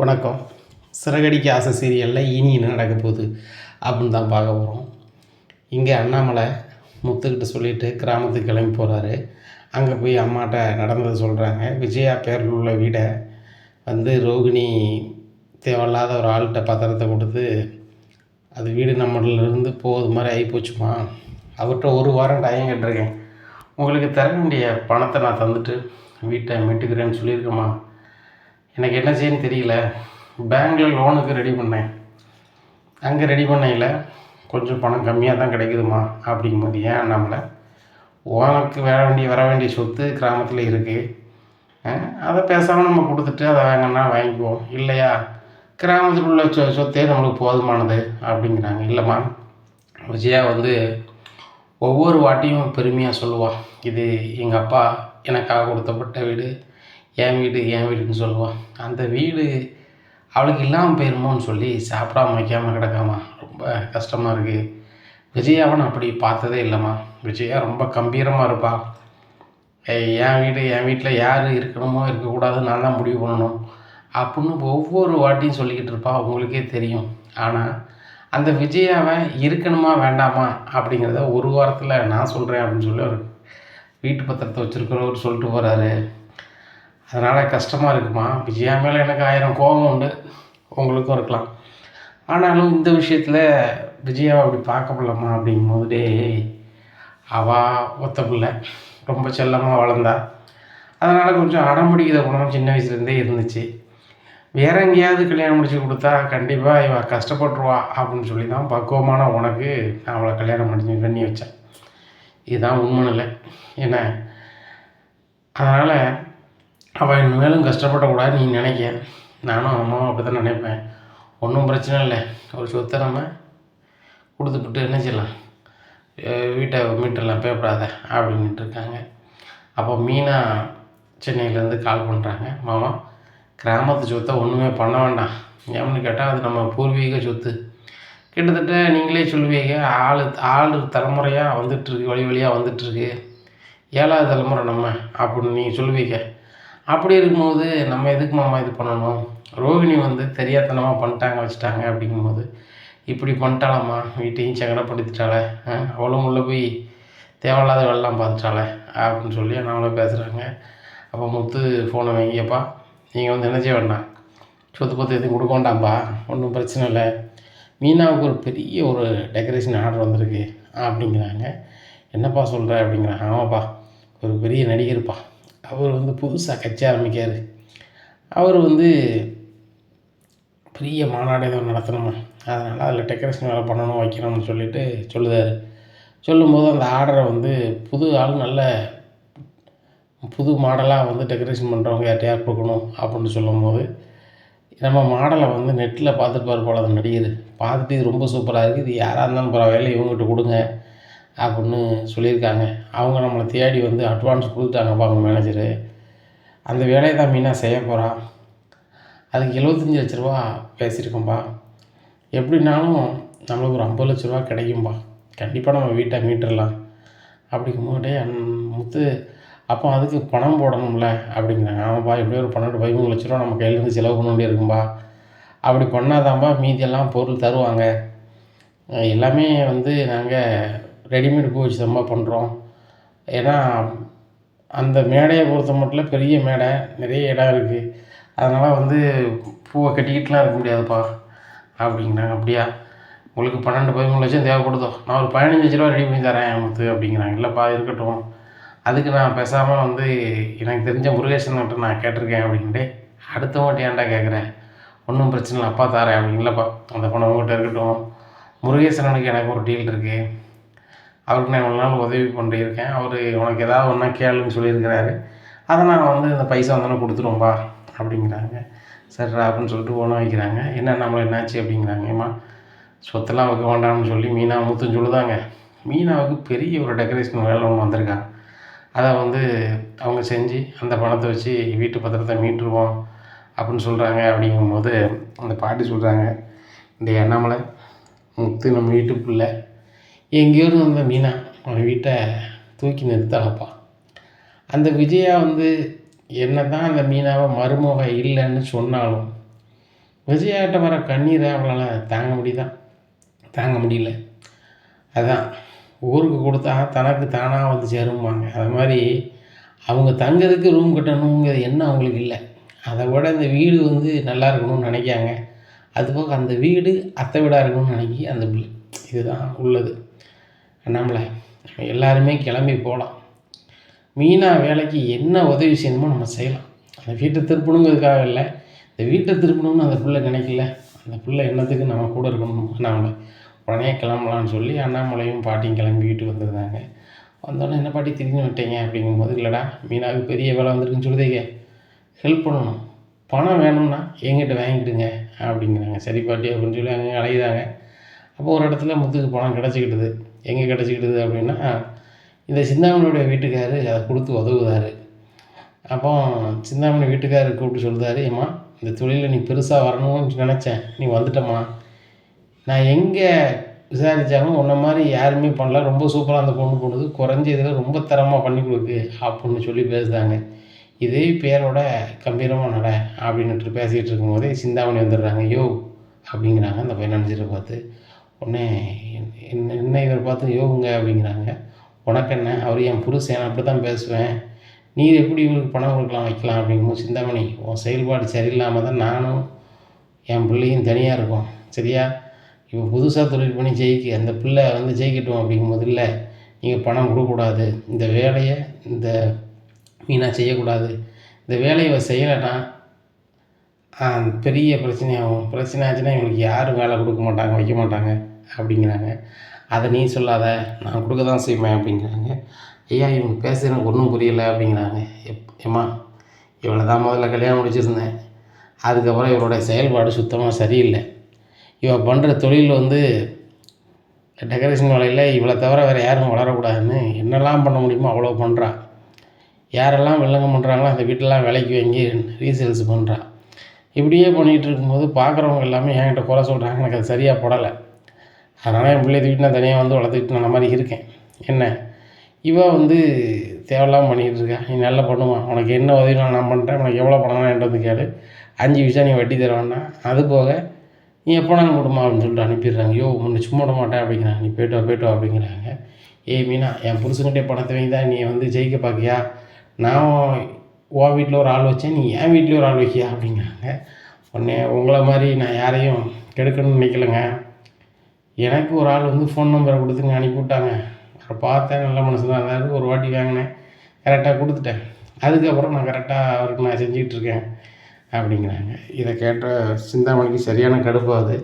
வணக்கம். சிறகடிக்க ஆசை சீரியலில் இனி என்ன நடக்க போகுது அப்படின்னு தான் பார்க்க போகிறோம் இங்கே அண்ணாமலை முத்துக்கிட்ட சொல்லிட்டு கிராமத்துக்கு கிளம்பி போகிறாரு அங்கே போய் அம்மாட்ட நடந்ததை சொல்கிறாங்க விஜயா பேரில் உள்ள வீடை வந்து ரோகிணி தேவையில்லாத ஒரு ஆள்கிட்ட பத்திரத்தை கொடுத்து அது வீடு நம்மளிருந்து போகுது மாதிரி ஆகிப்போச்சுமா அவர்கிட்ட ஒரு வாரம் டைம் கேட்டிருக்கேன். உங்களுக்கு தர வேண்டிய பணத்தை நான் தந்துட்டு வீட்டை மீட்டுக்கிறேன்னு சொல்லியிருக்கேம்மா. எனக்கு என்ன செய்யன்னு தெரியல. பேங்க்கில் லோனுக்கு ரெடி பண்ணேன். அங்கே ரெடி பண்ணையில் கொஞ்சம் பணம் கம்மியாக தான் கிடைக்குதுமா அப்படிங்கும்போது ஏன் நம்மளை உனக்கு வர வேண்டிய வர வேண்டிய சொத்து கிராமத்தில் இருக்குது அதை பேசாமல் நம்ம கொடுத்துட்டு அதை வாங்கினா வாங்கிக்குவோம். இல்லையா? கிராமத்தில் உள்ள சொ சொத்தே நம்மளுக்கு போதுமானது அப்படிங்கிறாங்க. இல்லைம்மா. விஜயா வந்து ஒவ்வொரு வாட்டியும் பெருமையாக சொல்லுவாள் இது எங்கள் அப்பா எனக்காக கொடுத்தப்பட்ட வீடு. என் வீடு என் வீடுன்னு சொல்லுவாள் அந்த வீடு அவளுக்கு இல்லாமல் போயிருமோன்னு சொல்லி சாப்பிடாம வைக்காமல் கிடக்காமா? ரொம்ப கஷ்டமாக இருக்குது விஜயாவை நான் அப்படி பார்த்ததே இல்லைம்மா. விஜயா ரொம்ப கம்பீரமாக இருப்பாள் என் வீடு என் வீட்டில் யார் இருக்கணுமோ இருக்கக்கூடாது நான் தான் முடிவு பண்ணணும். அப்படின்னு ஒவ்வொரு வாட்டியும் சொல்லிக்கிட்டு இருப்பா. உங்களுக்கே தெரியும். ஆனால் அந்த விஜயாவை இருக்கணுமா வேண்டாமா அப்படிங்கிறத ஒரு வாரத்தில் நான் சொல்கிறேன் அப்படின்னு சொல்லி ஒரு வீட்டு பத்திரத்தை வச்சுருக்கிறவர் சொல்லிட்டு போகிறாரு அதனால் கஷ்டமாக இருக்குமா? விஜயா மேலே எனக்கு ஆயிரம் கோபம் உண்டு. உங்களுக்கும் இருக்கலாம். ஆனாலும் இந்த விஷயத்தில் விஜயாவை அப்படி பார்க்க முடியலம்மா அப்படிங்கும்போது டேய் அவள் ஒத்த பிள்ளை. ரொம்ப செல்லமாக வளர்ந்தா. அதனால் கொஞ்சம் அடம்பிடிக்கிற குணம் சின்ன வயசுலேருந்தே இருந்துச்சு. வேற எங்கேயாவது கல்யாணம் முடிச்சு கொடுத்தா கண்டிப்பாக இவ கஷ்டப்பட்டுருவா அப்படின்னு சொல்லி தான் பக்குவமான உனக்கு நான் அவளை கல்யாணம் முடிஞ்சு பண்ணி வச்சேன். இதுதான் உண்மை இல்லை. என்ன அதனால் அவள் இனிமேலும் கஷ்டப்படக்கூடாது நீ நினைக்க நானும் அம்மாவும் அப்படி தான் நினைப்பேன். ஒன்றும் பிரச்சனை இல்லை. ஒரு சொத்தை நம்ம கொடுத்துப்புட்டு என்ன செய்யலாம்? வீட்டை மீட்டர்லாம் பேப்படாத அப்படின்ட்டு இருக்காங்க. அப்போ மீனா சென்னையிலேருந்து கால் பண்ணுறாங்க மாமா கிராமத்து சொத்தை ஒன்றுமே பண்ண வேண்டாம். ஏன்னு கேட்டால் அது நம்ம பூர்வீக சொத்து. கிட்டத்தட்ட நீங்களே சொல்லுவீங்க ஆள் ஆள் தலைமுறையாக வந்துட்டுருக்கு வழி வழியாக வந்துட்டுருக்கு ஏழாவது தலைமுறை நம்ம அப்படின்னு நீங்கள் சொல்லுவீங்க. அப்படி இருக்கும்போது நம்ம எதுக்கு மாமா இது பண்ணணும்? ரோகிணி வந்து தெரியாத்தனமாக பண்ணிட்டாங்க வச்சுட்டாங்க அப்படிங்கும்போது இப்படி பண்ணிட்டாலாம்மா வீட்டையும் சங்கடப்படுத்திட்டாளே ஆ, அவளும் உள்ளே போய் தேவையில்லாத வேலைலாம் பார்த்துட்டாளே அப்படின்னு சொல்லி நம்மளும் பேசுகிறாங்க அப்போ முத்து ஃபோனை வாங்கியப்பா நீங்கள் வந்து என்ன செய்ய வேண்டாம்? சொத்து பத்து எதுவும் கொடுக்க வேண்டாம்ப்பா ஒன்றும் பிரச்சனை இல்லை. மீனாவுக்கு ஒரு பெரிய ஒரு டெக்கரேஷன் ஆர்டர் வந்திருக்கு அப்படிங்கிறாங்க. என்னப்பா சொல்கிற அப்படிங்கிறாங்க. ஆமாப்பா ஒரு பெரிய நடிகர்ப்பா. அவர் வந்து புதுசாக கட்சி ஆரம்பிக்கார் அவர் வந்து பெரிய மாநாடு ஏதோ நடத்தணுமா? அதனால் அதில் டெக்கரேஷன் வேலை பண்ணணும் வைக்கணும்னு சொல்லிட்டு சொல்லுதார். சொல்லும்போது அந்த ஆர்டரை வந்து புது ஆள் நல்ல புது மாடலாக வந்து டெக்கரேஷன் பண்ணுறவங்க யார்ட்டையா கொடுக்கணும் அப்படின்னு சொல்லும்போது நம்ம மாடலை வந்து நெட்டில் பார்த்துருப்பார் போல் அந்த நடிகர் பார்த்துட்டு இது ரொம்ப சூப்பராக இருக்குது இது யாராக இருந்தாலும் பரவாயில்ல இவங்ககிட்ட கொடுங்க. அப்படின்னு சொல்லியிருக்காங்க. அவங்க நம்மளை தேடி வந்து அட்வான்ஸ் கொடுத்துட்டாங்கப்பா அவங்க மேனேஜரு அந்த வேலையை தான் மீனாக செய்ய போகிறா அதுக்கு எழுபத்தஞ்சி லட்ச ரூபா பேசியிருக்கோம்ப்பா எப்படின்னாலும் நம்மளுக்கு ஒரு ஐம்பது லட்ச ரூபா கிடைக்கும்பா. கண்டிப்பாக நம்ம வீட்டை மீட்டுடலாம் அப்படிங்கும்போதே முத்து அப்போ அதுக்கு பணம் போடணும்ல அப்படிங்கிறாங்க. ஆமாப்பா எப்படியோ ஒரு பன்னெண்டு பதிமூணு லட்ச ரூபா நம்ம கையிலேருந்து செலவு பண்ண வேண்டியிருக்கும்பா அப்படி பண்ணாதான்பா மீதியெல்லாம் பொருள் தருவாங்க. எல்லாமே வந்து நாங்கள் ரெடிமேட் பூ வச்சு தான்ப்பா பண்ணுறோம் ஏன்னா அந்த மேடையை பொறுத்த மட்டும் பெரிய மேடை நிறைய இடம் இருக்குது அதனால் வந்து பூவை கட்டிக்கிட்டுலாம் இருக்க முடியாதுப்பா அப்படிங்கிறாங்க. அப்படியா? உங்களுக்கு பன்னெண்டு பதிமூணு லட்சம் தேவைப்படுதோ? நான் ஒரு பதினஞ்சு லட்ச ரூபா ரெடி பண்ணி தரேன் முத்து அப்படிங்கிறாங்க. இல்லைப்பா இருக்கட்டும். அதுக்கு நான் பேசாமல் வந்து எனக்கு தெரிஞ்ச முருகேசன்கிட்ட நான் கேட்டிருக்கேன் அப்படின்ட்டு அடுத்தவங்கள்ட்ட ஏன்டா கேட்குறேன் ஒன்றும் பிரச்சனை இல்லை அப்பா தரேன் அப்படிங்களப்பா அந்த பணம் உங்கள்கிட்ட இருக்கட்டும். முருகேசனனுக்கு எனக்கு ஒரு டீல் இருக்குது அவருக்கு நான் இவ்வளோ நாள் உதவி பண்ணியிருக்கேன். அவர் உனக்கு ஏதாவது ஒன்றா கேளுன்னு சொல்லியிருக்கிறாரு. அதை நான் வந்து இந்த பைசா வந்தோன்னே கொடுத்துருவோம்பா அப்படிங்கிறாங்க. சரிடா அப்படின்னு சொல்லிட்டு ஓனம் வைக்கிறாங்க. என்ன நம்மளை என்னாச்சு அப்படிங்கிறாங்கம்மா சொத்தெல்லாம் வைக்க வேண்டாம்னு சொல்லி மீனா மூத்துன்னு சொல்லுதாங்க. மீனாவுக்கு பெரிய ஒரு டெக்கரேஷன் வேலை ஒன்று வந்திருக்காங்க அதை வந்து அவங்க செஞ்சு அந்த பணத்தை வச்சு வீட்டு பத்திரத்தை மீட்டுருவோம் அப்படின்னு சொல்கிறாங்க அப்படிங்கும்போது அந்த பாட்டி சொல்கிறாங்க இந்த அண்ணாமலை முத்து நம்ம வீட்டுக்குள்ள இருந்து வந்த மீனா அவன் வீட்டை தூக்கி நிறுத்தலப்பா அந்த விஜயா வந்து என்ன தான் அந்த மீனாவை மருமக இல்லைன்னு சொன்னாலும் விஜயாட்ட வர கண்ணீரை அவளால் தாங்க முடியுதா? தாங்க முடியல. அதான் ஊருக்கு கொடுத்தா தனக்கு தானாக வந்து சேரும்பாங்க. அது மாதிரி அவங்க தங்கிறதுக்கு ரூம் கட்டணுங்கிறது என்ன அவங்களுக்கு இல்லை. அதை விட இந்த வீடு வந்து நல்லா இருக்கணும்னு நினைக்காங்க. அதுபோக அந்த வீடு அத்தை வீடாக இருக்கணும்னு நினைக்கி அந்த பிள்ளை. இதுதான் உள்ளது. நம்மளை நம்ம எல்லாருமே கிளம்பி போகலாம் மீனா வேலைக்கு என்ன உதவி செய்யணுமோ நம்ம செய்யலாம். அந்த வீட்டை திருப்பணுங்கிறதுக்காக இல்லை இந்த வீட்டை திருப்பணும்னு அந்த பிள்ளை நினைக்கல. அந்த பிள்ளை என்னத்துக்கு நம்ம கூட இருக்கணும் அண்ணாமலை உடனே கிளம்பலான்னு சொல்லி அண்ணாமலையும் பாட்டியும் கிளம்பி வீட்டுக்கு வந்திருந்தாங்க. வந்தோடனே என்ன பாட்டி திரும்பி விட்டீங்க அப்படிங்கும்போது இல்லைடா மீனாவுக்கு பெரிய வேலை வந்திருக்குன்னு சொல்லுதீங்க. ஹெல்ப் பண்ணணும். பணம் வேணும்னா எங்கிட்ட வாங்கிக்கிடுங்க அப்படிங்கிறாங்க. சரி பாட்டி அப்படின்னு சொல்லி அங்கே அலையுதாங்க அப்போ ஒரு இடத்துல முத்துக்கு பணம் கிடச்சிக்கிட்டுது. எங்கே கிடச்சிக்கிட்டுது அப்படின்னா இந்த சிந்தாமணியோடைய வீட்டுக்காரு அதை கொடுத்து உதவுதார் அப்போ சிந்தாமணி வீட்டுக்காரர் கூப்பிட்டு சொல்லுதாரு ஏம்மா இந்த தொழிலில் நீ பெருசாக வரணும்னு நினச்சேன். நீ வந்துட்டம்மா. நான் எங்கே விசாரித்தாலும் உன்ன மாதிரி யாருமே பண்ணல. ரொம்ப சூப்பராக அந்த பொண்ணு பண்ணுது குறைஞ்ச இதில் ரொம்ப தரமாக பண்ணி கொடுக்கு அப்படின்னு சொல்லி பேசுகிறாங்க இதே பேரோட கம்பீரமாக நட அப்படின்ட்டு பேசிகிட்டு இருக்கும்போதே சிந்தாமணி வந்துடுறாங்க. யோ அப்படிங்கிறாங்க. அந்த பையன் பார்த்து உடனே என்ன என்ன இவர் பார்த்து யோகுங்க அப்படிங்கிறாங்க. உனக்கு என்ன அவர் என் புருஷன் அப்படி தான் பேசுவேன். நீ எப்படி இவருக்கு பணம் கொடுக்கலாம் வைக்கலாம்? அப்படிங்கும்போது சிந்தாமணி உன் செயல்பாடு சரியில்லாமல் தான் நானும் என் பிள்ளையும் தனியாக இருக்கோம். சரியா? இப்போ புதுசாக தொழில் பண்ணி ஜெயிக்க அந்த பிள்ளை வந்து ஜெயிக்கட்டும் அப்படிங்கும்போது இல்லை நீங்கள் பணம் கொடுக்கக்கூடாது. இந்த வேலையை இந்த மீனாக செய்யக்கூடாது. இந்த வேலையை செய்யலைன்னா பெரிய பிரச்சனையாகும். பிரச்சனை ஆச்சுன்னா இவனுக்கு யாரும் வேலை கொடுக்க மாட்டாங்க வைக்க மாட்டாங்க அப்படிங்கிறாங்க. அதை நீ சொல்லாத நான் கொடுக்க தான் செய்வேன் அப்படிங்கிறாங்க. ஐயா இவங்க பேச எனக்கு ஒன்றும் புரியலை அப்படிங்கிறாங்க. எப் ஏம்மா இவளை தான் முதல்ல கல்யாணம் முடிச்சிருந்தேன். அதுக்கப்புறம் இவருடைய செயல்பாடு சுத்தமாக சரியில்லை. இவள் பண்ணுற தொழில் வந்து டெக்கரேஷன் வேலையில் இவளை தவிர வேறு யாரும் வளரக்கூடாதுன்னு என்னெல்லாம் பண்ண முடியுமோ அவ்வளோ பண்ணுறா யாரெல்லாம் வில்லங்கம் பண்ணுறாங்களோ அந்த வீட்டெல்லாம் விலைக்கு வாங்கி ரீசேல்ஸ் பண்ணுறான் இப்படியே பண்ணிகிட்டு இருக்கும்போது பார்க்குறவங்க எல்லாமே என்கிட்ட குறை சொல்கிறாங்க. எனக்கு அது சரியாக படலை. அதனால் என் பிள்ளைய தூக்கிட்டு நான் தனியாக வந்து வளர்த்துக்கிட்டு நான் மாதிரி இருக்கேன். என்ன? இவள் வந்து தேவையில்லாமல் பண்ணிக்கிட்டு இருக்கா நீ நல்லா பண்ணுவான் உனக்கு என்ன உதவி நான் பண்ணுறேன் உனக்கு எவ்வளோ பணம்னா என்கிட்ட வந்து கேளு. அஞ்சு விஷயம் நீ வட்டி தரவேன்னா அது போக நீ எப்போ நாங்கள் கொடுமா அப்படின்னு சொல்லிட்டு அனுப்பிடுறாங்க. யோ முன்ன சும்மா விட மாட்டேன் அப்படிங்கிறாங்க. நீ போய்ட்டு வா போய்ட்டு வா அப்படிங்கிறாங்க. ஏய் மீனா என் புருஷங்கிட்டே பணத்தை வாங்கி தான் நீ வந்து ஜெயிக்க பார்க்கியா? நான் உன் வீட்டில் ஒரு ஆள் வச்சேன் நீ என் வீட்லேயும் ஒரு ஆள் வைக்கியா அப்படிங்கிறாங்க. உடனே உங்களை மாதிரி நான் யாரையும் கெடுக்கணும்னு நினைக்கலங்க. எனக்கு ஒரு ஆள் வந்து ஃபோன் நம்பரை கொடுத்துங்க அனுப்பிவிட்டாங்க அப்புறம் அவரை பார்த்தேன் நல்ல மனசு தான். அதாவது ஒரு வாட்டி வாங்கினேன். கரெக்டாக கொடுத்துட்டேன். அதுக்கப்புறம் நான் கரெக்டாக அவருக்கு நான் செஞ்சுக்கிட்டு இருக்கேன் அப்படிங்கிறாங்க. இதை கேட்ட சிந்தாமணிக்கு சரியான கடுப்பாகுது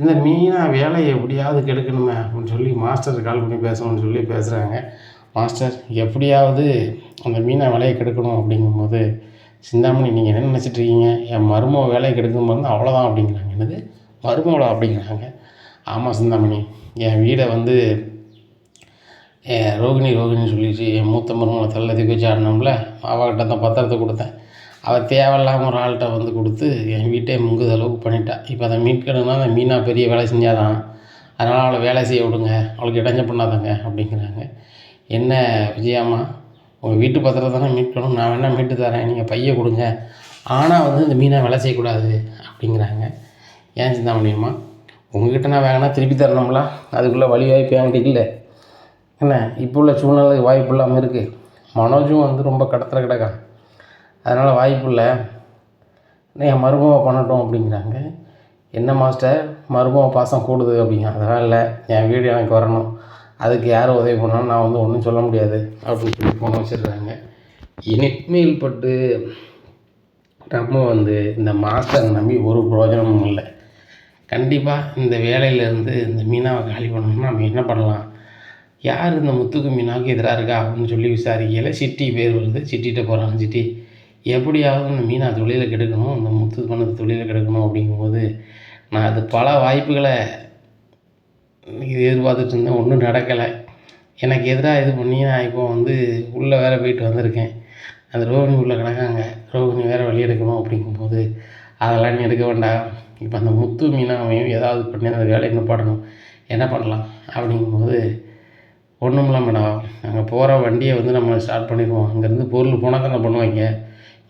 இந்த மீனாக வேலையை எப்படியாவது கெடுக்கணுமே அப்படின்னு சொல்லி மாஸ்டர் கால் பண்ணி பேசணும்னு சொல்லி பேசுகிறாங்க மாஸ்டர் எப்படியாவது அந்த மீனை வேலையை கெடுக்கணும் அப்படிங்கும்போது சிந்தாமணி நீங்கள் என்ன நினச்சிட்டு இருக்கீங்க? என் மருமக வேலையை கெடுக்கும் போது அவ்வளோதான் அப்படிங்கிறாங்க. என்னது? மருமகளா அப்படிங்கிறாங்க. ஆமாம் சிந்தாமணி என் வீடை வந்து ரோகிணி ரோகிணின்னு சொல்லிட்டு என் மூத்த மருமகளை தள்ள தூக்கி வச்சு ஆடினோம்ல அவகிட்ட தான் பத்திரத்தை கொடுத்தேன். அவள் தேவையில்லாமல் ஒரு ஆள்கிட்ட வந்து கொடுத்து என் வீட்டை முங்குத அளவுக்கு பண்ணிட்டா. இப்போ அதை மீட்கணும்னா அந்த மீனாக பெரிய வேலை செஞ்சாதான். அதனால் அவளை வேலை செய்ய விடுங்க. அவளுக்கு இடைஞ்ச பண்ணாதாங்க அப்படிங்கிறாங்க. என்ன விஜயாமா உங்கள் வீட்டு பத்திரத்தை தானே மீட்கணும். நான் வேணால் மீட்டு தரேன். நீங்கள் பைய கொடுங்க. ஆனால் வந்து இந்த மீனை வேலை செய்யக்கூடாது அப்படிங்கிறாங்க. ஏன் சிந்தா முடியுமா உங்ககிட்ட நான் வேணால் திருப்பி தரணும்ல. அதுக்குள்ளே வழி வாய்ப்பு என்கிட்ட இல்லை. என்ன? இப்போ உள்ள சூழ்நிலை வாய்ப்பு இல்லாமல் இருக்குது மனோஜும் வந்து ரொம்ப கடத்தில் கிடக்கான் அதனால் வாய்ப்பு இல்லை. என் மருமக பண்ணட்டும் அப்படிங்கிறாங்க. என்ன மாஸ்டர்? மருமவை பாசம் கூடுது அப்படிங்க. அதெல்லாம் இல்லை. என் வீடு எனக்கு வரணும். அதுக்கு யார் உதவி பண்ணாலும் நான் வந்து ஒன்றும் சொல்ல முடியாது. அப்படின்னு சொல்லி போன வச்சிடுறாங்க. இனிமேல் பட்டு நம்ம வந்து இந்த மாஸ்டர் நம்பி ஒரு பிரயோஜனமும் இல்லை. கண்டிப்பாக இந்த வேலையிலேருந்து இந்த மீனாவை காலி பண்ணணும்னா நம்ம என்ன பண்ணலாம்? யார் இந்த முத்துக்கு மீனாவுக்கு எதிராக இருக்கா? அப்படின்னு சொல்லி விசாரிக்கையில் சிட்டி பேர் வருது. சிட்டிகிட்ட போகிறாங்க சிட்டி. எப்படியாவது இந்த மீனா தொழிலை கெடுக்கணும் இந்த முத்து பண்ணது தொழிலை கெடுக்கணும் அப்படிங்கும்போது நான் அது பல வாய்ப்புகளை எதிர்பார்த்துட்டு இருந்தேன் ஒன்றும் நடக்கலை. எனக்கு எதிராக இது பண்ணி நான் இப்போ வந்து உள்ளே வேறு போயிட்டு வந்திருக்கேன். அந்த ரோகிணி உள்ளே கிடக்காங்க. ரோகிணி வேறு வழி எடுக்கணும் அப்படிங்கும்போது அதெல்லாம் நீ எடுக்க வேண்டாம் இப்போ அந்த முத்து மீனாவையும் ஏதாவது பண்ணி அந்த வேலையை நிப்பாட்டணும் என்ன பண்ணலாம்? அப்படிங்கும்போது ஒன்றும் இல்லை மேடம். அங்கே போகிற வண்டியை வந்து நம்ம ஸ்டார்ட் பண்ணிடுவோம். அங்கேருந்து பொருள் போனால் தானே பண்ணுவாங்க.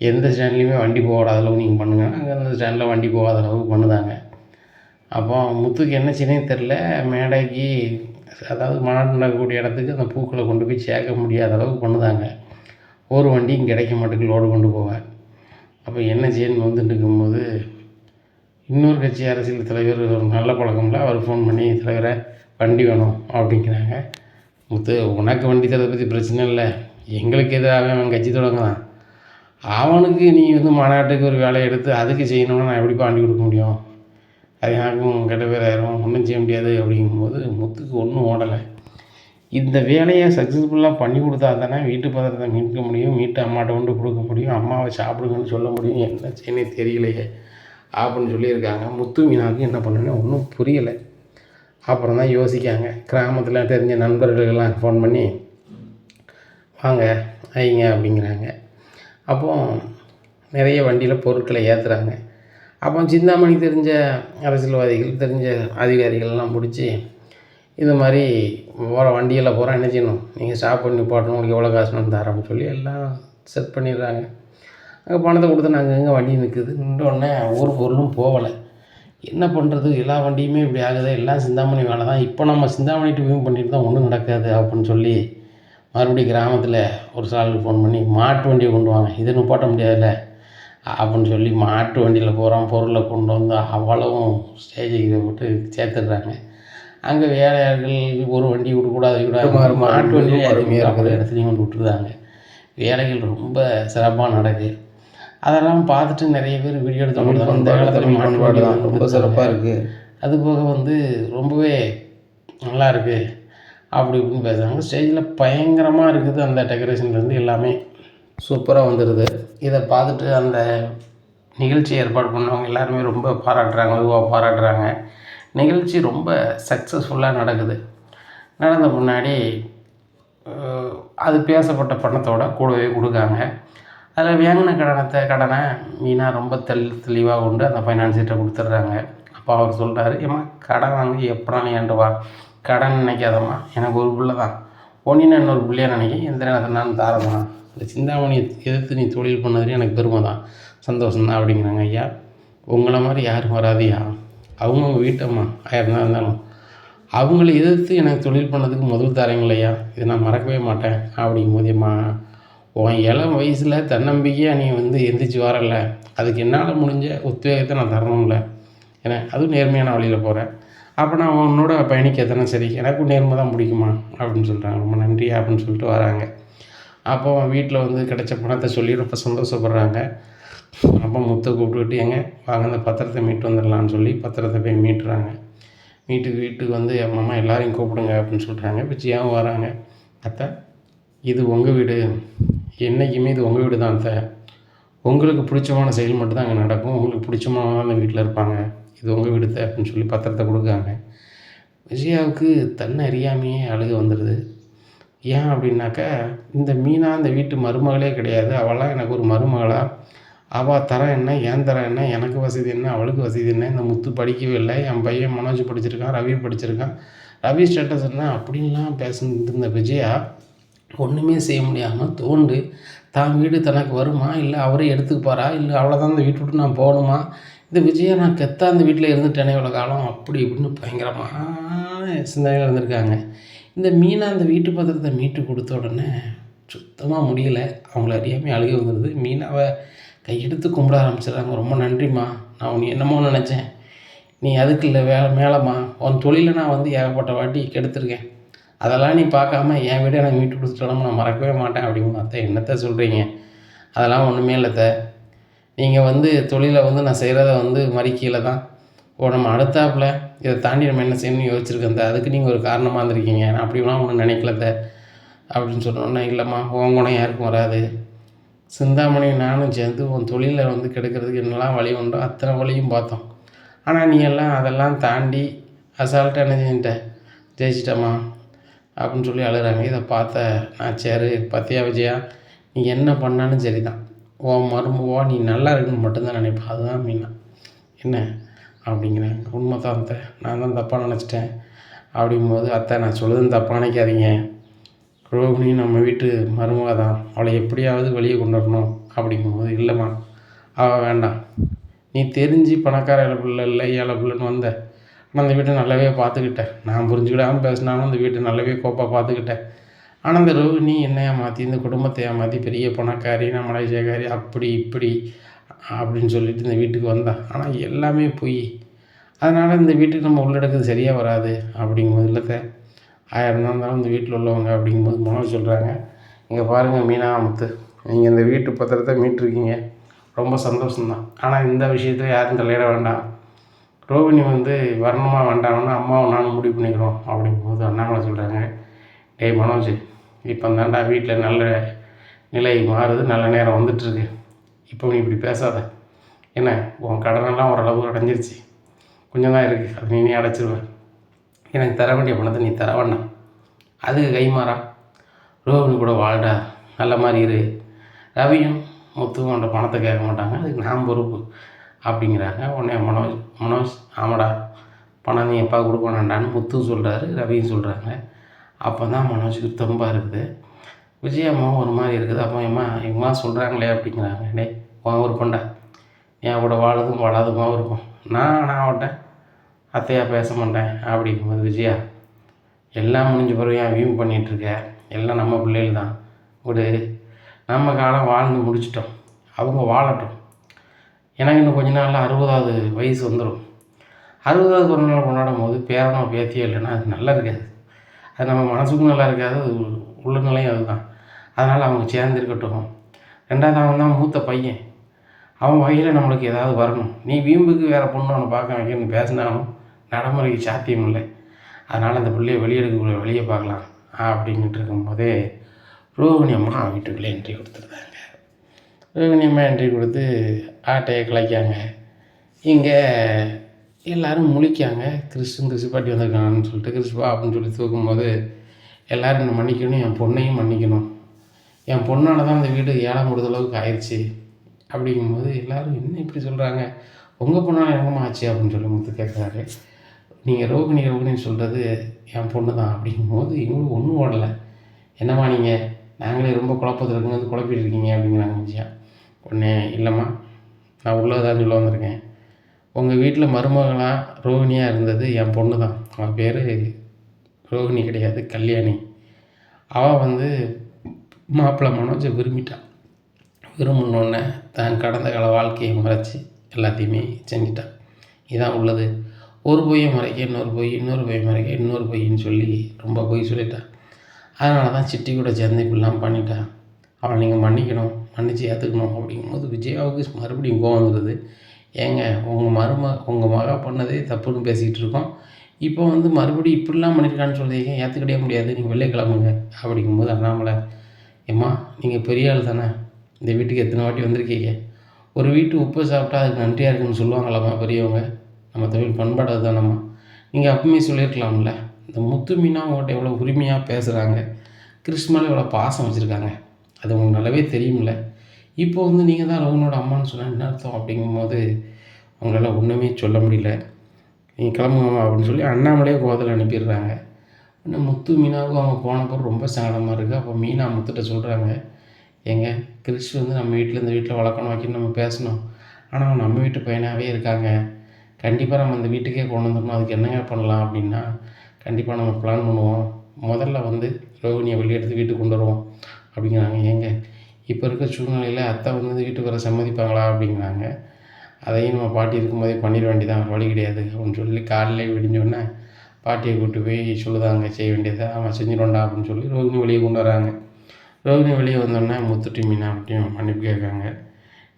எந்த ஸ்டாண்ட்லேயுமே வண்டி போகாத அளவுக்கு நீங்கள் பண்ணுங்கள் அங்கேருந்து ஸ்டாண்டில் வண்டி போகாத அளவுக்கு பண்ணுதாங்க. அப்போ முத்துக்கு என்ன செய்யணும் தெரில மேடைக்கு அதாவது மாநாடு நடக்கக்கூடிய இடத்துக்கு அந்த பூக்களை கொண்டு போய் சேர்க்க முடியாத அளவுக்கு பண்ணுதாங்க. ஒரு வண்டியும் கிடைக்க மாட்டேங்குது லோடு கொண்டு போவேன் அப்போ என்ன செய்யணும்னு வந்துட்டு இருக்கும்போது இன்னொரு கட்சி அரசியல் தலைவர் ஒரு நல்ல பழக்கம்ல அவர் ஃபோன் பண்ணி தலைவரை வண்டி வேணும் அப்படிங்கிறாங்க. முத்து உனக்கு வண்டி தரதை பற்றி பிரச்சனை இல்லை. எங்களுக்கு எதிராக அவன் கட்சி தொடங்கலாம் அவனுக்கு நீ வந்து மாநாட்டுக்கு ஒரு வேலையை எடுத்து அதுக்கு செய்யணும்னா நான் எப்படிப்பா வண்டி கொடுக்க முடியும்? அது யாருக்கும் கெட்ட பேர் ஆயிரும் ஒன்றும் செய்ய முடியாது அப்படிங்கும்போது முத்துக்கு ஒன்றும் ஓடலை. இந்த வேலையை சக்ஸஸ்ஃபுல்லாக பண்ணி கொடுத்தா தானே வீட்டு பத்திரத்தை மீட்க முடியும் வீட்டு அம்மாட்ட கொண்டு கொடுக்க முடியும் அம்மாவை சாப்பிடுங்கன்னு சொல்ல முடியும் என்ன செய்யணும் தெரியலையே அப்படின்னு சொல்லியிருக்காங்க. முத்து மீனாவுக்கு என்ன பண்ணுன்னு ஒன்றும் புரியலை. அப்புறம் தான் யோசிக்காங்க. கிராமத்தில் தெரிஞ்ச நண்பர்களுக்கெல்லாம் ஃபோன் பண்ணி வாங்க ஐங்க அப்படிங்கிறாங்க. அப்போது நிறைய வண்டியில் பொருட்களை ஏற்றுறாங்க அப்போ சிந்தாமணி தெரிஞ்ச அரசியல்வாதிகள் தெரிஞ்ச அதிகாரிகள்லாம் பிடிச்சி இது மாதிரி போகிற வண்டியில் போகிறோம் என்ன செய்யணும்? நீங்கள் ஸ்டாப் பண்ணி போட்டணும் உங்களுக்கு எவ்வளோ காசு வேணும் தரோம்னு சொல்லி எல்லாம் செட் பண்ணிடுறாங்க. அங்கே பணத்தை கொடுத்து நாங்கள் எங்கே வண்டி நிற்குது நின்றோடனே ஒரு பொருளும் போகலை. என்ன பண்ணுறது எல்லா வண்டியுமே இப்படி ஆகுது. எல்லாம் சிந்தாமணி வேலை தான். இப்போ நம்ம சிந்தாமணி டிவியும் பண்ணிட்டு தான் ஒன்றும் நடக்காது அப்படின்னு சொல்லி மறுபடியும் கிராமத்தில் ஒரு சாலுக்கு ஃபோன் பண்ணி மாட்டு வண்டியை கொண்டு வாங்க. இது போட்ட முடியாதுல்ல. அப்படின்னு சொல்லி மாட்டு வண்டியில் போகிறோம் பொருளை கொண்டு வந்து அவ்வளவும் ஸ்டேஜுக்கு போட்டு சேர்த்துடுறாங்க. அங்கே வேலையாட்கள் ஒரு வண்டி விடக்கூடாது விடாது மாட்டு வண்டியில் எதுவுமே இருக்கிற இடத்துலையும் கொண்டு விட்டுருந்தாங்க. வேலைகள் ரொம்ப சிறப்பாக நடக்குது. அதெல்லாம் பார்த்துட்டு நிறைய பேர் வீடியோ எடுத்து இந்த காலத்தில் மாட்டு வண்டி ரொம்ப சிறப்பாக இருக்குது அது போக வந்து ரொம்பவே நல்லா இருக்குது அப்படி இப்படின்னு பேசுகிறாங்க ஸ்டேஜில் பயங்கரமாக இருக்குது அந்த டெக்கரேஷன்லேருந்து எல்லாமே. சூப்பராக வந்துடுது இதை பார்த்துட்டு அந்த நிகழ்ச்சி ஏற்பாடு பண்ணவங்க எல்லாருமே ரொம்ப பாராட்டுறாங்க அதுவாக பாராட்டுறாங்க. நிகழ்ச்சி ரொம்ப சக்ஸஸ்ஃபுல்லாக நடக்குது. நடந்த முன்னாடி அது பேசப்பட்ட பணத்தோட கூடவே கொடுக்காங்க. அதில் வேங்கின கடனத்தை கடனை மீனாக ரொம்ப தெளி தெளிவாக கொண்டு அந்த ஃபைனான்ஸிட்ட கொடுத்துட்றாங்க. அப்போ அவர் சொல்கிறாரு ஏம்மா கடன் வாங்கி எப்படா ஏன்ட்டு வா? கடன் நினைக்காதம்மா. எனக்கு ஒரு பிள்ளை தான் ஒன்றினா இன்னொரு பிள்ளையாக நினைக்க எந்த நேரத்தில் நான் தாரதான் இந்த சிந்தாமணியை எதிர்த்து நீ தொழில் பண்ணதுலேயும் எனக்கு பெருமை தான். சந்தோஷம் தான் அப்படிங்கிறாங்க ஐயா. உங்களை மாதிரி யாரும் வராதியா? அவங்கவுங்க வீட்டம்மா ஆயிரம் இருந்தாலும் அவங்கள எதிர்த்து எனக்கு தொழில் பண்ணதுக்கு முதல் தாரீங்களையா இதை நான் மறக்கவே மாட்டேன் அப்படிங்கும் போதேம்மா உன் இளம் வயசில் தன்னம்பிக்கையாக நீ வந்து எந்திரிச்சு வரல. அதுக்கு என்னால் முடிஞ்ச உத்வேகத்தை நான் தரணும்ல ஏன்னா அதுவும் நேர்மையான வழியில் போகிறேன் அப்போ நான் உன்னோட பயணிக்க எத்தனை சரி எனக்கும் நேர்மை தான் பிடிக்குமா? அப்படின்னு சொல்கிறாங்க ரொம்ப நன்றியா அப்படின்னு சொல்லிட்டு வராங்க. அப்போ வீட்டில் வந்து கிடைச்ச பணத்தை சொல்லி ரொம்ப சந்தோஷப்படுறாங்க. அப்போ முத்தை கூப்பிட்டுக்கிட்டு எங்க வாங்க அந்த பத்திரத்தை மீட்டு வந்துடலான்னு சொல்லி பத்திரத்தை போய் மீட்டுறாங்க. வீட்டுக்கு வீட்டுக்கு வந்து என் மாமா எல்லாரையும் கூப்பிடுங்க அப்படின்னு சொல்கிறாங்க பிச்சியாகவும் வராங்க. அத்தை இது உங்கள் வீடு. என்றைக்குமே இது உங்கள் வீடு தான் அத்தை. உங்களுக்கு பிடிச்சமான செயல் மட்டும் தான் அங்கே நடக்கும். உங்களுக்கு பிடிச்சமான அந்த வீட்டில் இருப்பாங்க. இது உங்கள் வீடு தான் அப்படின்னு சொல்லி பத்திரத்தை கொடுக்காங்க விஜயாவுக்கு தன்னை அறியாமையே அழுக வந்துடுது. ஏன் அப்படின்னாக்கா இந்த மீனா அந்த வீட்டு மருமகளே கிடையாது. அவளாம் எனக்கு ஒரு மருமகளாக அவள் தரம் என்ன ஏன் தரம் என்ன எனக்கு வசதி என்ன அவளுக்கு வசதி என்ன? இந்த முத்து படிக்கவே இல்லை. என் பையன் மனோஜ் படிச்சிருக்கான் ரவி படிச்சிருக்கான். ரவி ஸ்டேட்டஸ் என்ன? அப்படின்லாம் பேசிட்டு இருந்த விஜயா ஒன்றுமே செய்ய முடியாமல் தோண்டு தான் வீடு தனக்கு வருமா? இல்லை அவரே எடுத்துக்குப்பாரா? இல்லை அவ்வளோதான் இந்த வீட்டு விட்டு நான் போகணுமா? இந்த விஜயா நான் கெத்தா அந்த வீட்டில் இருந்துட்டேனே இவ்வளோ காலம் அப்படி இப்படின்னு பயங்கரமான சிந்தனைகள் இருந்திருக்காங்க. இந்த மீனா அந்த வீட்டு பத்திரத்தை மீட்டு கொடுத்த உடனே சுத்தமாக முடியல. அவங்கள அறியாமல் அழுக வந்துடுது மீனாவை கையெடுத்து கும்பிட ஆரம்பிச்சிடுறாங்க. ரொம்ப நன்றிம்மா. நான் உன்னை என்னமோ நினச்சேன். நீ அதுக்கு இல்லை வே மேலம்மா. உன் தொழிலை நான் வந்து ஏகப்பட்ட வாட்டி கெடுத்துருக்கேன். அதெல்லாம் நீ பார்க்காம என் வீடை எனக்கு மீட்டு கொடுத்துட்டாலும் நான் மறக்கவே மாட்டேன் அப்படிங்க அத்தை என்னத்தை சொல்கிறீங்க அதெல்லாம் ஒன்றுமே இல்லை நீங்கள் வந்து தொழிலை வந்து நான் செய்கிறத வந்து மறிக்கையில் தான் ஓ நம்ம அடுத்தாப்புல இதை தாண்டி நம்ம என்ன செய்யணும்னு யோசிச்சிருக்கேன் தே அதுக்கு நீங்கள் ஒரு காரணமாக இருந்திருக்கீங்க. நான் அப்படிலாம் ஒன்றும் நினைக்கல அப்படின்னு சொன்னோன்னே இல்லைம்மா உன் குணம் யாருக்கும் வராது. சிந்தாமணி நானும் சேர்ந்து உன் தொழிலை வந்து கெடுக்கிறதுக்கு என்னெல்லாம் வழி உண்டோ அத்தனை வழியும் பார்த்தோம். ஆனால் நீ எல்லாம் அதெல்லாம் தாண்டி அசால்ட்டாக என்ன செஞ்சிட்ட? ஜெயிச்சிட்டம்மா அப்படின்னு சொல்லி அழுகிறாங்க. இதை பார்த்த நான் சரி பத்தியா விஜயா நீ என்ன பண்ணாலும் சரி தான் உன் மருமவா நீ நல்லா இருக்குன்னு மட்டும்தான் நினைப்பேன். அதுதான் மீனா என்ன? அப்படிங்கிறேன் உண்மை தான் அத்தை. நான் தான் தப்பாக நினச்சிட்டேன். அப்படிங்கும்போது அத்தை நான் சொல்லுதுன்னு தப்பாக நினைக்காதீங்க. ரோகிணி நம்ம வீட்டு மருமக தான். அவளை எப்படியாவது வெளியே கொண்டு வரணும் அப்படிங்கும்போது இல்லைம்மா அவள் வேண்டாம். நீ தெரிஞ்சு பணக்கார ஏழை இல்லை ஏழை பிள்ளைன்னு வந்த. ஆனால் அந்த வீட்டை நல்லாவே பார்த்துக்கிட்டேன் நான் புரிஞ்சுக்கிடாமல் பேசினாலும் அந்த வீட்டை நல்லாவே கோப்பாக பார்த்துக்கிட்டேன் ஆனால் அந்த ரோகிணி என்னை ஏமாற்றி இந்த குடும்பத்தை ஏமாற்றி பெரிய பணக்காரி நான் மலேசியாக்காரி அப்படி இப்படி அப்படின்னு சொல்லிட்டு இந்த வீட்டுக்கு வந்தான் ஆனால் எல்லாமே பொய். அதனால் இந்த வீட்டுக்கு நம்ம உள்ளடக்குறது சரியாக வராது அப்படிங்கும்போது இல்லை ஆயிரம் தான் இருந்தாலும் இந்த வீட்டில் உள்ளவங்க அப்படிங்கும்போது மனோஜ் சொல்கிறாங்க இங்கே பாருங்கள் மீனா முத்து. நீங்கள் இந்த வீட்டு பத்திரத்தை மீட்டிருக்கீங்க. ரொம்ப சந்தோஷம்தான். ஆனால் இந்த விஷயத்தில் யாரும் தலையிட வேண்டாம். ரோகிணி வந்து வரணுமா வேண்டாம்னு அம்மாவும் நானும் முடிவு பண்ணிக்கிறோம் அப்படிங்கும்போது அண்ணாமலை சொல்கிறாங்க டேய் மனோஜ் இப்போ தாண்டா வீட்டில் நல்ல நிலை மாறுது நல்ல நேரம் வந்துட்டுருக்கு. இப்போ நீ இப்படி பேசாத. என்ன உன் கடனெல்லாம் ஓரளவு அடைஞ்சிருச்சு. கொஞ்சம் தான் இருக்குது அது நீ அடைச்சிருவேன் எனக்கு தர வேண்டிய பணத்தை நீ தர வேண்டாம். அதுக்கு கைமாறா ரோஹினி கூட வாழ்டா நல்ல மாதிரி இரு. ரவியும் முத்துவும் அந்த பணத்தை கேட்க மாட்டாங்க. அதுக்கு நான் பொறுப்பு அப்படிங்கிறாங்க. உடனே மனோஜ் மனோஜ் ஆமாடா. பணம் நீ எப்பா கொடுக்க வேண்டான்னு முத்து சொல்கிறாரு ரவியும் சொல்கிறாங்க அப்போ தான் மனோஜுக்கு தெம்பாக இருக்குது. விஜய் அம்மா ஒரு மாதிரி இருக்குது. அப்போ எம்மா இம்மா சொல்கிறாங்களே அப்படிங்கிறாங்க. டே உன் விருப்பம்டா என் கூட வாழதும் வாழாதுமா இருக்கும். நான் நான் அவட்ட அத்தையாக பேச மாட்டேன் அப்படிங்கும்போது விஜயா எல்லாம் முடிஞ்ச பிறகு ஏன் வீம் பண்ணிகிட்ருக்க எல்லாம் நம்ம பிள்ளைகள் தான் விடு. நம்ம காலம் வாழ்ந்து முடிச்சிட்டோம். அவங்க வாழட்டும். எனக்கு இன்னும் கொஞ்ச நாளில் அறுபதாவது வயசு வந்துடும் அறுபதாவது பிறந்தநாள் கொண்டாடும் போது பேரனோ பேத்தியோ இல்லைன்னா அது நல்லா இருக்காது. அது நம்ம மனசுக்கும் நல்லா இருக்காது அது உள்ளநிலையும் அதுதான். அதனால் அவங்க சேர்ந்து இருக்கட்டும் ரெண்டாவது அவன் தான் மூத்த பையன். அவன் வகையில் நம்மளுக்கு ஏதாவது வரணும். நீ வீம்புக்கு வேறு பொண்ணு அவனை பார்க்க வைக்கணும்னு பேசினாலும் நடைமுறைக்கு சாத்தியம் இல்லை. அதனால் அந்த பிள்ளைய வெளியெடுக்கக்கூடிய வெளியே பார்க்கலாம். அப்படின்ட்டு இருக்கும்போதே ரோகிணி அம்மா வீட்டுக்குள்ளே என்ட்ரி கொடுத்துருந்தாங்க. ரோகிணி அம்மா என்ட்ரி கொடுத்து ஆட்டையை கிளைக்காங்க. இங்கே எல்லோரும் முழிக்காங்க கிறிஸ்தும் கிறிஸ்து பாட்டி வந்திருக்காங்கன்னு சொல்லிட்டு கிறிஸ்துவா அப்படின்னு சொல்லி தூக்கும்போது எல்லோரும் என்னை மன்னிக்கணும் என் பொண்ணையும் மன்னிக்கணும். என் பொண்ணால் தான் அந்த வீடு ஏழாம் கொடுத்த அளவுக்கு ஆயிடுச்சு அப்படிங்கும்போது எல்லோரும் என்ன இப்படி சொல்கிறாங்க உங்கள் பொண்ணால் என்னம்மா ஆச்சு அப்படின்னு சொல்லி முத்து கேட்குறாரு நீங்கள் ரோகிணி ரோகிணின்னு சொல்கிறது என் பொண்ணு தான் அப்படிங்கும்போது இவங்களும் ஒன்றும் ஓடலை. என்னம்மா நீங்கள் நாங்களே ரொம்ப குழப்பத்தில் இருக்கும்போது குழப்பிட்டு இருக்கீங்க அப்படிங்கிறாங்க விஜயா உடனே இல்லைம்மா நான் உள்ளதான் சொல்ல வந்திருக்கேன். உங்கள் வீட்டில் மருமகளாக ரோகிணியாக இருந்தது என் பொண்ணு தான் அவள் பேர் ரோகிணி கிடையாது கல்யாணி. அவள் வந்து மாப்பிள்ளை மனோஜை விரும்பிட்டான் விரும்பினோடனே தான் கடந்த கால வாழ்க்கையை மறைச்சி எல்லாத்தையுமே செஞ்சிட்டான் இதான் உள்ளது. ஒரு பொய்யை மறைக்க இன்னொரு பொய் இன்னொரு பொய் மறைக்க இன்னொரு பொய்ன்னு சொல்லி ரொம்ப பொய் சொல்லிட்டான் அதனால தான் சிட்டி கூட சேர்ந்து இப்படிலாம் பண்ணிட்டான் அவளை நீங்கள் மன்னிக்கணும் மன்னிச்சு ஏற்றுக்கணும் அப்படிங்கும்போது விஜயாவுக்கு மறுபடியும் கோவம் வந்துடுது ஏங்க உங்கள் மரும உங்கள் மகா பண்ணதே தப்புன்னு பேசிக்கிட்டு இருக்கோம். இப்போ வந்து மறுபடியும் இப்படிலாம் பண்ணியிருக்கான்னு சொல்கிறீங்க ஏற்றுக்கிட்டே முடியாது? நீங்கள் வெளியே கிளம்புங்க அப்படிங்கும்போது அண்ணாமலை ஏம்மா நீங்கள் பெரிய ஆள் தானே? இந்த வீட்டுக்கு எத்தனை வாட்டி வந்திருக்கீங்க? ஒரு வீட்டு உப்பு சாப்பிட்டா அதுக்கு நன்றியாக இருக்குன்னு சொல்லுவாங்களாம்மா பெரியவங்க. நம்ம தமிழ் பண்பாடு அதுதானம்மா நீங்கள் அப்பவுமே சொல்லியிருக்கலாம்ல. இந்த முத்து மீனா உங்கள்கிட்ட எவ்வளோ உரிமையாக பேசுகிறாங்க கிறிஸ்மலை எவ்வளோ பாசம் வச்சுருக்காங்க. அது உங்களுக்கு நல்லாவே தெரியும்ல. இப்போ வந்து நீங்கள் தான் ரவுனோட அம்மான்னு சொன்னால் என்ன அர்த்தம் அப்படிங்கும்போது அவங்களால ஒன்றுமே சொல்ல முடியல. நீங்கள் கிளம்புங்கம்மா அப்படின்னு சொல்லி அண்ணாமலையே கோதல் அனுப்பிடுறாங்க. இன்னும் முத்து மீனாவுக்கும் அவங்க போனப்போ ரொம்ப சங்கடமாக இருக்குது அப்போ மீனா முத்துட்ட சொல்கிறாங்க ஏங்க கிறிஸ் வந்து நம்ம வீட்டில் இந்த வீட்டில் வளர்க்கணும் வைக்கணும் நம்ம பேசணும். ஆனால் அவன் நம்ம வீட்டு பையனாகவே இருக்காங்க. கண்டிப்பாக நம்ம அந்த வீட்டுக்கே கொண்டு வந்துடணும். அதுக்கு என்னங்க பண்ணலாம்? அப்படின்னா கண்டிப்பாக நம்ம பிளான் பண்ணுவோம். முதல்ல வந்து ரோகிணியை வெளியெடுத்து வீட்டுக்கு கொண்டு வருவோம். அப்படிங்கிறாங்க. ஏங்க இப்போ இருக்கிற சூழ்நிலையில் அத்தை வந்து வீட்டுக்கு வர சம்மதிப்பாங்களா அப்படிங்கிறாங்க. அதையும் நம்ம பாட்டி இருக்கும்போதே பண்ணிட வேண்டியதான் வழி கிடையாது. அப்படின்னு சொல்லி காலையில் விடிஞ்சோடனே பாட்டியை கூப்பிட்டு போய் சொல்லுதாங்க செய்ய வேண்டியதை அவன் செஞ்சிடும்டா அப்படின்னு சொல்லி ரோகிணி வெளியே கொண்டு வராங்க. ரோகிணி வெளியே வந்தோடனே முத்துட்டி மீனா அப்படியும் மன்னிப்பு கேட்காங்க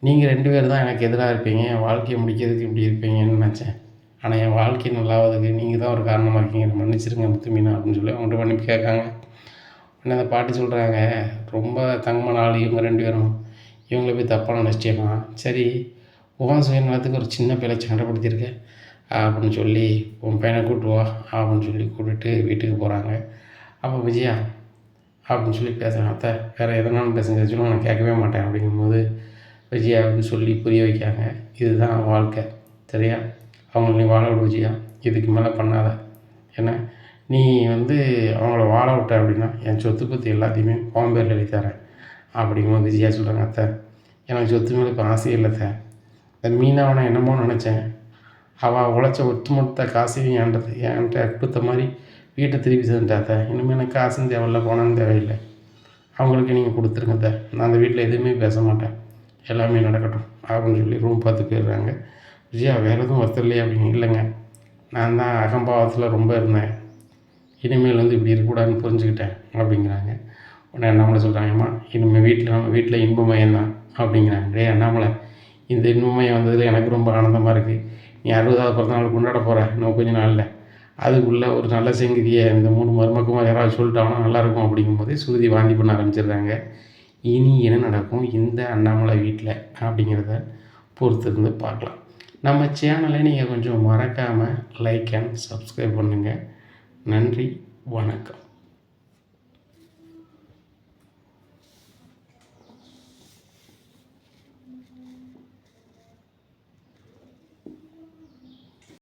நீங்கள் ரெண்டு பேர் தான் எனக்கு எதிராக இருப்பீங்க என் வாழ்க்கையை முடிக்கிறதுக்கு இப்படி இருப்பீங்கன்னு நினச்சேன். ஆனால் என் வாழ்க்கை நல்லாவதுக்கு நீங்கள் தான் ஒரு காரணமாக இருக்கீங்க. மன்னிச்சிருங்க முத்து மீனா அப்படின்னு சொல்லி அவங்கள்ட்ட மன்னிப்பு கேட்காங்க என்ன அந்த பாட்டி சொல்கிறாங்க ரொம்ப தங்கமான ஆள் இவங்க ரெண்டு பேரும். இவங்கள போய் தப்பான நிச்சயமா? சரி உன் சுயநலத்துக்கு ஒரு சின்ன பிள்ளை சண்டைப்படுத்தியிருக்க அப்படின்னு சொல்லி உன் பையனை கூப்பிட்டு வா அப்படின்னு சொல்லி கூப்பிட்டுட்டு வீட்டுக்கு போகிறாங்க அப்போ விஜயா அப்படின்னு சொல்லி பேசுகிறேன் அத்தை வேறு எதனாலும் பேசுங்க சொல்லுங்க நான் கேட்கவே மாட்டேன் அப்படிங்கும்போது விஜயாவுக்கு சொல்லி புரிய வைக்காங்க இதுதான் வாழ்க்கை சரியா? அவங்கள நீ வாழ விடு விஜயா இதுக்கு மேலே பண்ணாத. ஏன்னா நீ வந்து அவங்கள வாழ விட்ட அப்படின்னா என் சொத்து பற்றி எல்லாத்தையுமே உன் பேரில் எழுதி தரேன். அப்படிங்கும்போது விஜயா சொல்கிறாங்க அத்தை எனக்கு சொத்து மேலே இப்போ ஆசையே இல்லை த இந்த மீனாவனை என்னமோ நினச்சேன். அவள் உழைச்ச ஒட்டுமொத்த காசையும் என்கிட்ட என்கிட்ட கொடுத்த மாதிரி வீட்டை திருப்பி தந்துட்டாத்த இனிமேல் எனக்கு காசும் தேவையில்ல போனாலும் தேவையில்லை. அவங்களுக்கு நீங்கள் கொடுத்துருங்க த நான் அந்த வீட்டில் எதுவுமே பேச மாட்டேன். எல்லாமே நடக்கட்டும் அப்படின்னு சொல்லி ரூம் பார்த்து போயிடுறாங்க. விஜயா வேறு எதுவும் ஒருத்தர் இல்லையா அப்படின்னு. இல்லைங்க. நான் தான் அகம்பாவத்தில் ரொம்ப இருந்தேன். இனிமேல் வந்து இப்படி இருக்கக்கூடாதுன்னு புரிஞ்சுக்கிட்டேன் அப்படிங்கிறாங்க. உடனே அண்ணாமலை சொல்கிறாங்கம்மா இனிமேல் வீட்டில் நம்ம வீட்டில் இன்பமயம் தான் அப்படிங்கிறாங்க. டே அண்ணாமலை இந்த இன்பமயம் வந்ததில் எனக்கு ரொம்ப ஆனந்தமாக இருக்குது நீ அறுபதாவது பிறந்தநாள் கொண்டாட போகிற இன்னும் கொஞ்ச நாளில் அதுக்குள்ளே ஒரு நல்ல செங்கதியை இந்த மூணு மருமக்குமா யாராவது சொல்லிட்டாங்கன்னா நல்லாயிருக்கும் அப்படிங்கும்போது சுருதி வாந்தி பண்ண ஆரம்பிச்சிடுறாங்க. இனி என்ன நடக்கும் இந்த அண்ணாமலை வீட்டில் அப்படிங்கிறத பொறுத்திருந்து பார்க்கலாம். நம்ம சேனலை நீங்கள் கொஞ்சம் மறக்காமல் லைக் அண்ட் சப்ஸ்கிரைப் பண்ணுங்கள் நன்றி வணக்கம்.